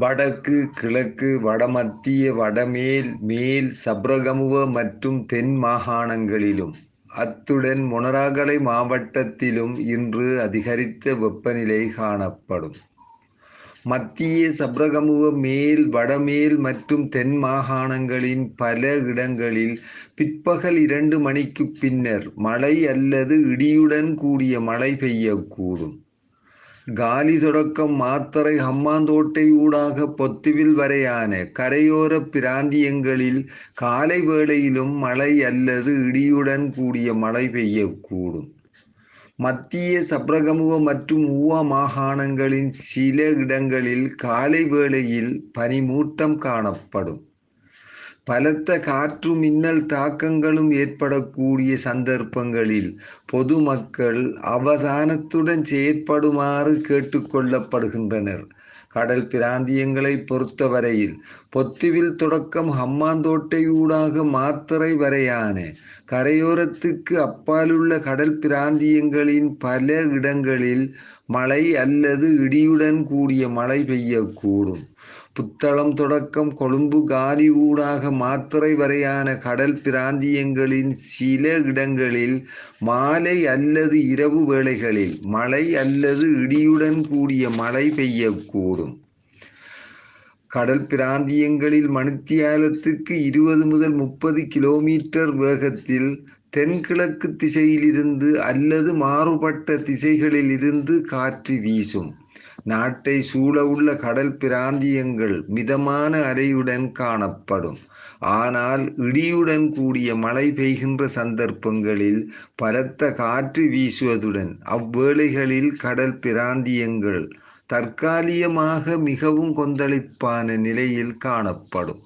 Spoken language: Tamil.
வடக்கு கிழக்கு வடமத்திய வடமேல் மேல் சப்ரகமுவ மற்றும் தென் மாகாணங்களிலும். அத்துடன் மொனராகலை மாவட்டத்திலும் இன்று அதிகரித்த வெப்பநிலை காணப்படும். மத்திய சப்ரகமுவ மேல் வடமேல் மற்றும் தென் மாகாணங்களின் பல இடங்களில் பிற்பகல் இரண்டு மணிக்கு பின்னர் மழை அல்லது இடியுடன் கூடிய மழை பெய்யக்கூடும். காலி தொடக்கம் மாத்தறை ஹம்மாந்தோட்டை ஊடாக பொத்துவில் வரையான கரையோர பிராந்தியங்களில் காலை வேளையிலும் மழை அல்லது இடியுடன் கூடிய மழை பெய்யக்கூடும். மத்திய சப்ரகமுக மற்றும் ஊவா மாகாணங்களின் சில இடங்களில் காலை வேளையில் பனிமூட்டம் காணப்படும். பலத்த காற்று மின்னல் தாக்கங்களும் ஏற்படக்கூடிய சந்தர்ப்பங்களில் பொதுமக்கள் அவதானத்துடன் செயற்படுமாறு கேட்டுக்கொள்ளப்படுகின்றனர் கடல் பிராந்தியங்களை பொறுத்தவரையில் பொத்துவில் தொடக்கம் ஹம்மாந்தோட்டை ஊடாக மாத்தறை வரையான கரையோரத்துக்கு அப்பாலுள்ள கடல் பிராந்தியங்களின் பல இடங்களில் மழை அல்லது இடியுடன் கூடிய மழை பெய்யக்கூடும். புத்தளம் தொடக்கம் கொழும்பு காலி ஊடாக மாத்திரை வரையான கடல் பிராந்தியங்களின் சில இடங்களில் மாலை அல்லது இரவு வேளைகளில் மழை அல்லது இடியுடன் கூடிய மழை பெய்யக்கூடும். கடல் பிராந்தியங்களில் மணித்தியாலத்துக்கு இருபது முதல் முப்பது கிலோமீட்டர் வேகத்தில் தென்கிழக்கு திசையிலிருந்து அல்லது மாறுபட்ட திசைகளில் இருந்து காற்று வீசும். நாட்டை சூழவுள்ள கடல் பிராந்தியங்கள் மிதமான அலையுடன் காணப்படும். ஆனால் இடியுடன் கூடிய மழை பெய்கின்ற சந்தர்ப்பங்களில் பலத்த காற்று வீசுவதுடன் அவ்வேளைகளில் கடல் பிராந்தியங்கள் தற்காலிகமாக மிகவும் கொந்தளிப்பான நிலையில் காணப்படும்.